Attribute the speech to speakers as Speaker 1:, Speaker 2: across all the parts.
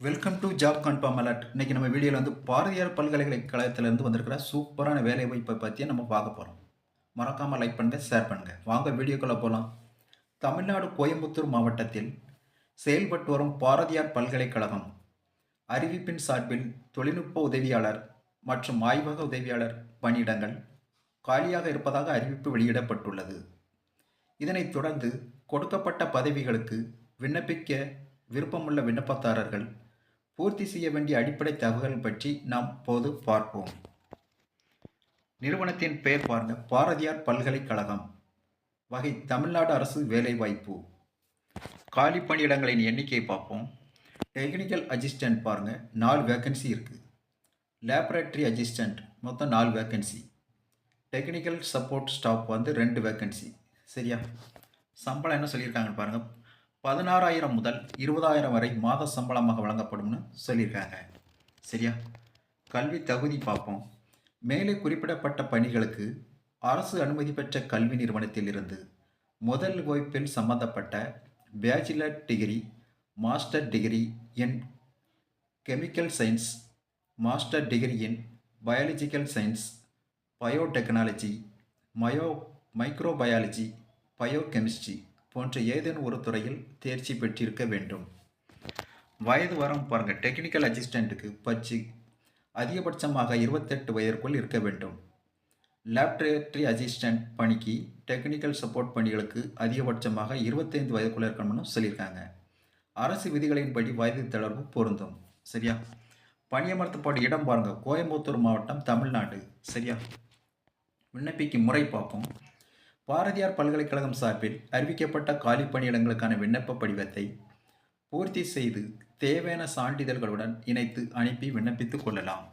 Speaker 1: Welcome to job confirm alert இன்னைக்கு நம்ம வீடியோவில் வந்து பாரதியார் பல்கலைக்கழகத்திலேருந்து வந்திருக்கிற சூப்பரான வேலை வாய்ப்பை பற்றி நம்ம பார்க்க போகிறோம் மறக்காமல் லைக் பண்ணுங்கள் ஷேர் பண்ணுங்கள் வாங்க வீடியோக்குள்ளே போகலாம் தமிழ்நாடு கோயம்புத்தூர் மாவட்டத்தில் செயல்பட்டு வரும் பாரதியார் பல்கலைக்கழகம் அறிவிப்பின் சார்பில் தொழில்நுட்ப உதவியாளர் மற்றும் ஆய்வக உதவியாளர் பணியிடங்கள் காலியாக இருப்பதாக அறிவிப்பு வெளியிடப்பட்டுள்ளது. இதனைத் தொடர்ந்து கொடுக்கப்பட்ட பதவிகளுக்கு விண்ணப்பிக்க விருப்பமுள்ள விண்ணப்பதாரர்கள் பூர்த்தி செய்ய வேண்டிய அடிப்படை தகவல்கள் பற்றி நாம் போது பார்ப்போம். நிறுவனத்தின் பெயர் பாருங்க. பாரதியார் பல்கலைக்கழகம். வகை தமிழ்நாடு அரசு வேலைவாய்ப்பு. காலி பணியிடங்களின் எண்ணிக்கை பார்ப்போம். டெக்னிக்கல் அசிஸ்டன்ட் பாருங்க. நாலு வேக்கன்சி இருக்குது லேபரேட்டரி அசிஸ்டன்ட் மொத்தம் நாலு வேக்கன்சி டெக்னிக்கல் சப்போர்ட் ஸ்டாஃப் வந்து ரெண்டு வேக்கன்சி சரியா? சம்பளம் என்ன சொல்லியிருக்காங்கன்னு பாருங்கள் பதினாறாயிரம் முதல் இருபதாயிரம் வரை மாத சம்பளமாக வழங்கப்படும்னு சொல்லியிருக்காங்க. சரியா? கல்வி தகுதி பார்ப்போம். மேலே குறிப்பிடப்பட்ட பணிகளுக்கு அரசு அனுமதி பெற்ற கல்வி நிறுவனத்தில் இருந்து முதல் வகுப்பில் சம்பந்தப்பட்ட bachelor degree master degree in chemical science master degree in biological science biotechnology mayo microbiology biochemistry போன்ற ஏதேனும் ஒரு துறையில் தேர்ச்சி பெற்றிருக்க வேண்டும். வயது வரம் பாருங்கள் டெக்னிக்கல் அசிஸ்டண்ட்டுக்கு பச்சு அதிகபட்சமாக இருபத்தெட்டு வயதிற்குள் இருக்க வேண்டும். லேப்ரேட்டரி அசிஸ்டண்ட் பணிக்கு டெக்னிக்கல் சப்போர்ட் பணிகளுக்கு அதிகபட்சமாக இருபத்தைந்து வயதுக்குள்ளே இருக்கணும்னு சொல்லியிருக்காங்க. அரசு விதிகளின்படி வயது தளர்வு பொருந்தும். சரியா? பணியமர்த்தப்பட்ட இடம் பாருங்கள் கோயம்புத்தூர் மாவட்டம் தமிழ்நாடு. சரியா? விண்ணப்பிக்கும் முறை பார்ப்போம். பாரதியார் பல்கலைக்கழகம் சார்பில் அறிவிக்கப்பட்ட காலி பணியிடங்களுக்கான விண்ணப்ப படிவத்தை பூர்த்தி செய்து தேவையான சான்றிதழ்களுடன் இணைத்து அனுப்பி விண்ணப்பித்துக் கொள்ளலாம்.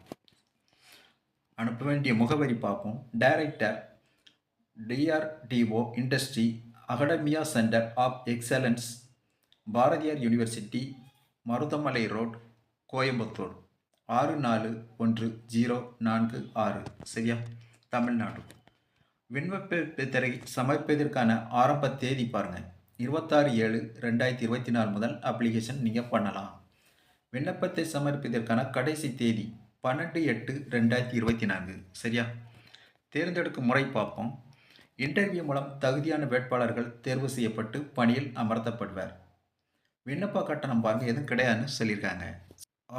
Speaker 1: அனுப்ப வேண்டிய முகவரி பார்ப்போம். Director DRDO industry academia centre of excellence Bharathiar university Marudhamalai road Coimbatore. ஆறு நாலு ஒன்று ஜீரோ நான்கு ஆறு. சரியா? தமிழ்நாடு. விண்ணப்பத்தை சமர்ப்பதற்கான ஆரம்ப தேதி பாருங்கள் இருபத்தாறு ஏழு ரெண்டாயிரத்தி இருபத்தி நாலு முதல் அப்ளிகேஷன் நீங்கள் பண்ணலாம். விண்ணப்பத்தை சமர்ப்பதற்கான கடைசி தேதி பன்னெண்டு எட்டு ரெண்டாயிரத்தி இருபத்தி நான்கு. சரியா? தேர்ந்தெடுக்கும் முறை பார்ப்போம். இன்டர்வியூ மூலம் தகுதியான வேட்பாளர்கள் தேர்வு செய்யப்பட்டு பணியில் அமர்த்தப்படுவார். விண்ணப்ப கட்டணம் பாருங்கள் எதுவும் கிடையாதுன்னு சொல்லியிருக்காங்க.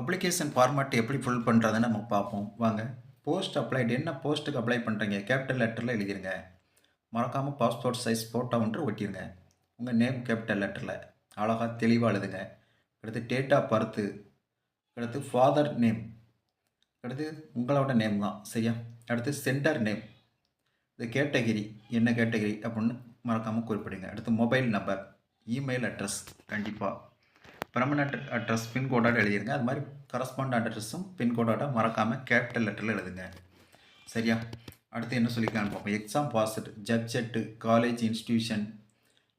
Speaker 1: அப்ளிகேஷன் ஃபார்மேட் எப்படி ஃபுல் பண்ணுறதுன்னு நம்ம பார்ப்போம். வாங்க. போஸ்ட் அப்ளைடு என்ன போஸ்ட்டுக்கு அப்ளை பண்ணுறீங்க கேபிட்டல் லெட்டரில் எழுதிருங்க. மறக்காமல் பாஸ்போர்ட் சைஸ் ஃபோட்டோ ஒன்று ஒட்டிடுங்க உங்கள் நேம் கேபிட்டல் லெட்டரில் அழகாக தெளிவாக எழுதுங்க. அடுத்து டேட் ஆஃப் பர்த்து அடுத்து ஃபாதர் நேம் அடுத்து உங்களோட நேம் தான். சரியா? அடுத்து சென்டர் நேம் இது கேட்டகிரி என்ன கேட்டகிரி அப்படின்னு மறக்காமல் குறிப்பிடுங்க. அடுத்து மொபைல் நம்பர் இமெயில் அட்ரஸ் கண்டிப்பாக பர்மனண்ட் அட்ரஸ் பின்கோடோட எழுதிருங்க. அது மாதிரி கரஸ்பாண்ட் அட்ரஸும் பின்கோடோட மறக்காமல் கேபிட்டல் லெட்டரில் எழுதுங்க. சரியா? அடுத்து என்ன சொல்லிக்கலாம்னு பார்ப்போம். Exam passed subject college institution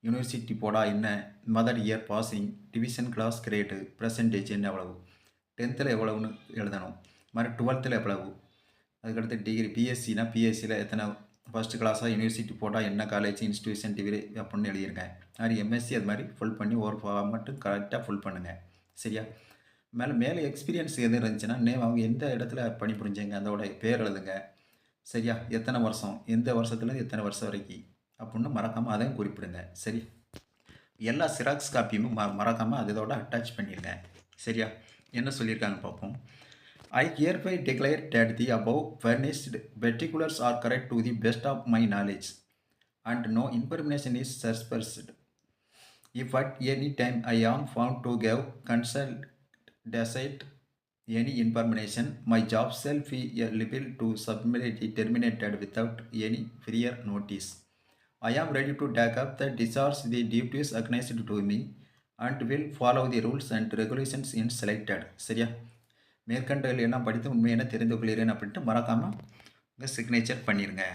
Speaker 1: university போடா என்ன mother year passing division class grade percentage என்ன எவ்வளவு டென்த்தில் எவ்வளவுன்னு எழுதணும். மாதிரி டுவெல்த்தில் எவ்வளவு அதுக்கடுத்து டிகிரி பிஎஸ்சினா பிஎஸ்சியில் எத்தனை ஃபஸ்ட்டு கிளாஸாக யூனிவர்சிட்டி போட்டால் என்ன காலேஜ் இன்ஸ்டியூஷன் டிகிரி அப்படின்னு எழுதிருங்க மாதிரி எம்எஸ்சி அது மாதிரி ஃபுல் பண்ணி ஒரு மட்டும் கரெக்டாக ஃபுல் பண்ணுங்கள் சரியா? மேலே மேலே எக்ஸ்பீரியன்ஸ் எது இருந்துச்சுன்னா நேம் அவங்க எந்த இடத்துல பணி புரிஞ்சுங்க அதோட பேர் எழுதுங்க. சரியா? எத்தனை வருஷம்? எந்த வருஷத்துலேருந்து எத்தனை வருஷம் வரைக்கும்? அப்படின்னு மறக்காமல் அதையும் குறிப்பிடுங்க. சரி? எல்லா சிராக்ஸ் காப்பியும் ம மறக்காமல் அதோட அட்டாச் பண்ணிடுங்க. சரியா? என்ன சொல்லியிருக்காங்க பார்ப்போம். I hereby declare that the above furnished particulars are correct to the best of my knowledge and no information is suppressed. If at any time I am found to give consult decide any information, my job shall be liable to submit terminated without any prior notice. I am ready to take up the discharge the duties acknowledged to me and will follow the rules and regulations in selected. சரியா மேற்கண்டகள் எல்லாம் படித்து உண்மையான தெரிந்து கொள்கிறேன் அப்படின்ட்டு மறக்காமல் உங்கள் signature பண்ணிடுங்க